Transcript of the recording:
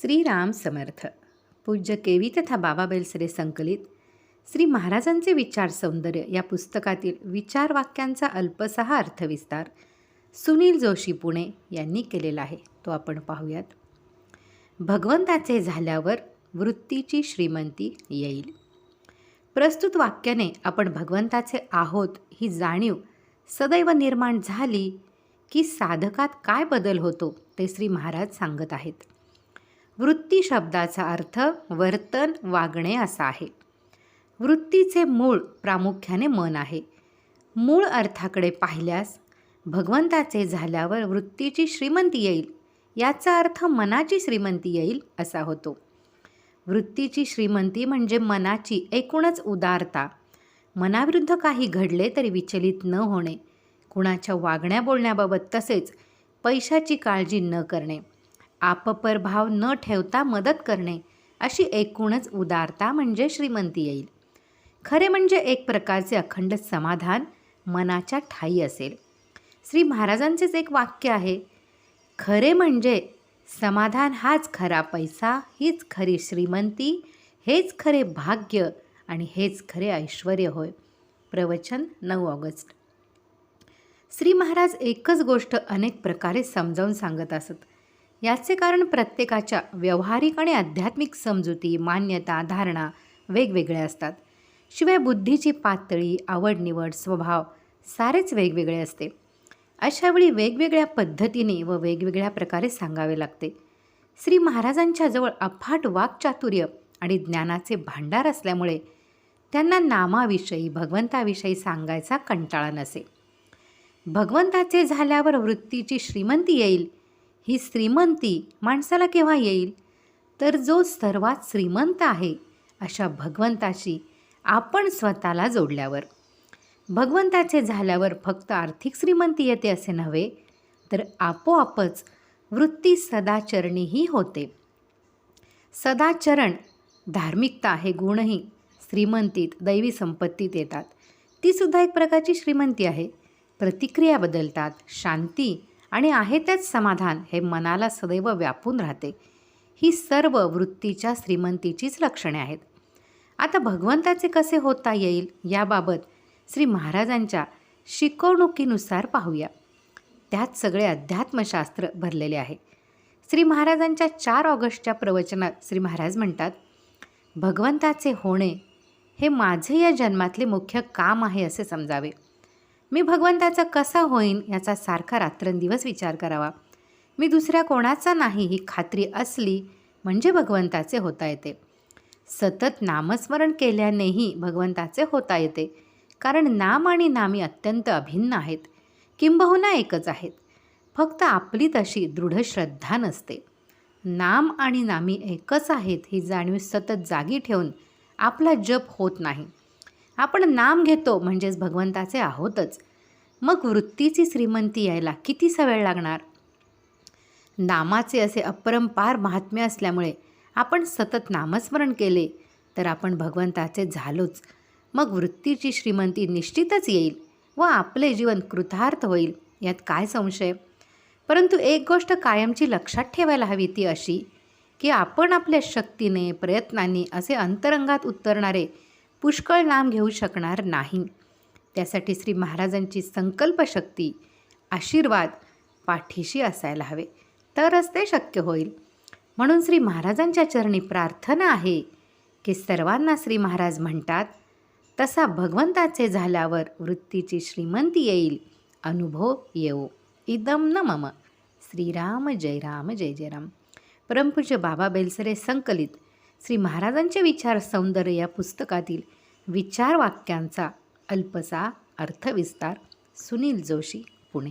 श्रीराम समर्थ. पूज्य केवी तथा बाबा बेलसरे संकलित. श्री महाराजांचे विचार सौंदर्य या पुस्तकातील विचार वाक्यांचा अल्पसहा अर्थविस्तार सुनील जोशी पुणे यांनी केलेला आहे. तो आपण पाहूयात. भगवंताचे झाल्यावर वृत्तीची श्रीमंती येईल. प्रस्तुत वाक्याने आपण भगवंताचे आहोत ही जाणीव सदैव निर्माण झाली की साधकात काय बदल होतो ते श्री महाराज सांगत आहेत. वृत्ती शब्दाचा अर्थ वर्तन वागणे असा आहे. वृत्तीचे मूळ प्रामुख्याने मन आहे. मूळ अर्थाकडे पाहिल्यास भगवंताचे झाल्यावर वृत्तीची श्रीमंती येईल याचा अर्थ मनाची श्रीमंती येईल असा होतो. वृत्तीची श्रीमंती म्हणजे मनाची एकूणच उदारता. मनाविरुद्ध काही घडले तरी विचलित न होणे कुणाच्या वागण्या बोलण्याबाबत तसेच पैशाची काळजी न करणे. आपपर भाव न ठेवता मदत करणे अशी एकूणच उदारता म्हणजे श्रीमंती येईल. खरे म्हणजे एक प्रकारचे अखंड समाधान मनाच्या ठाई असेल. श्री महाराजांचेच एक वाक्य आहे खरे म्हणजे समाधान हाच खरा पैसा हीच खरी श्रीमंती हेच खरे भाग्य आणि हेच खरे ऐश्वर होय. प्रवचन नऊ ऑगस्ट. श्री महाराज एकच गोष्ट अनेक प्रकारे समजावून सांगत असत. याचे कारण प्रत्येकाच्या व्यावहारिक आणि आध्यात्मिक समजुती मान्यता धारणा वेगवेगळ्या असतात. शिवाय बुद्धीची पातळी आवड निवड स्वभाव सारेच वेगवेगळे असते. अशावेळी वेगवेगळ्या पद्धतीने व वेगवेगळ्या प्रकारे सांगावे लागते. श्री महाराजांच्या जवळ अफाट वाक्चातुर्य आणि ज्ञानाचे भांडार असल्यामुळे त्यांना नामाविषयी भगवंताविषयी सांगायचा कंटाळा नसे. भगवंताचे झाल्यावर वृत्तीची श्रीमंती येईल ही श्रीमंती माणसाला केव्हा येईल? तर जो सर्वात श्रीमंत आहे अशा भगवंताशी आपण स्वतःला जोडल्यावर. भगवंताचे झाल्यावर फक्त आर्थिक श्रीमंती येते असे नव्हे तर आपोआपच वृत्ती सदाचरणीही होते. सदाचरण धार्मिकता हे गुणही श्रीमंतीत दैवी संपत्तीत येतात. तीसुद्धा एक प्रकारची श्रीमंती आहे. प्रतिक्रिया बदलतात शांती आणि आहे तेच समाधान हे मनाला सदैव व्यापून राहते. ही सर्व वृत्तीच्या श्रीमंतीचीच लक्षणे आहेत. आता भगवंताचे कसे होता येईल याबाबत श्री महाराजांच्या शिकवणुकीनुसार पाहूया. त्यात सगळे अध्यात्मशास्त्र भरलेले आहे. श्री महाराजांच्या चार ऑगस्टच्या प्रवचनात श्री महाराज म्हणतात भगवंताचे होणे हे माझे या जन्मातले मुख्य काम आहे असे समजावे. मी भगवंताचा कसा होईन याचा सारखा रात्रंदिवस विचार करावा. मी दुसऱ्या कोणाचा नाही ही खात्री असली म्हणजे भगवंताचे होता येते. सतत नामस्मरण केल्यानेही भगवंताचे होता येते. कारण नाम आणि नामी अत्यंत अभिन्न आहेत. किंबहुना एकच आहेत. फक्त आपली तशी दृढ श्रद्धा नसते. नाम आणि नामी एकच आहेत ही जाणीव सतत जागी ठेवून आपला जप होत नाही. आपण नाम घेतो म्हणजेच भगवंताचे आहोतच. मग वृत्तीची श्रीमंती यायला कितीसा वेळ लागणार? नामाचे असे अपरंपार महात्म्य असल्यामुळे आपण सतत नामस्मरण केले तर आपण भगवंताचे झालोच. मग वृत्तीची श्रीमंती निश्चितच येईल व आपले जीवन कृतार्थ होईल यात काय संशय? परंतु एक गोष्ट कायमची लक्षात ठेवायला हवी ती अशी की आपण आपल्या शक्तीने प्रयत्नांनी असे अंतरंगात उतरणारे पुष्कळ नाम घेऊ शकणार नाही. त्यासाठी श्री महाराजांची संकल्पशक्ती आशीर्वाद पाठीशी असायला हवे. तरच ते शक्य होईल. म्हणून श्री महाराजांच्या चरणी प्रार्थना आहे की सर्वांना श्री महाराज म्हणतात तसा भगवंताचे झाल्यावर वृत्तीची श्रीमंती येईल. अनुभव येवो. इदम न मम श्रीराम जय राम जय जय राम. परमपूज्य बाबा बेलसरे संकलित श्री महाराजांचे विचार सौंदर्य या पुस्तकातील विचार वाक्यांचा अल्पसा अर्थविस्तार सुनील जोशी पुणे.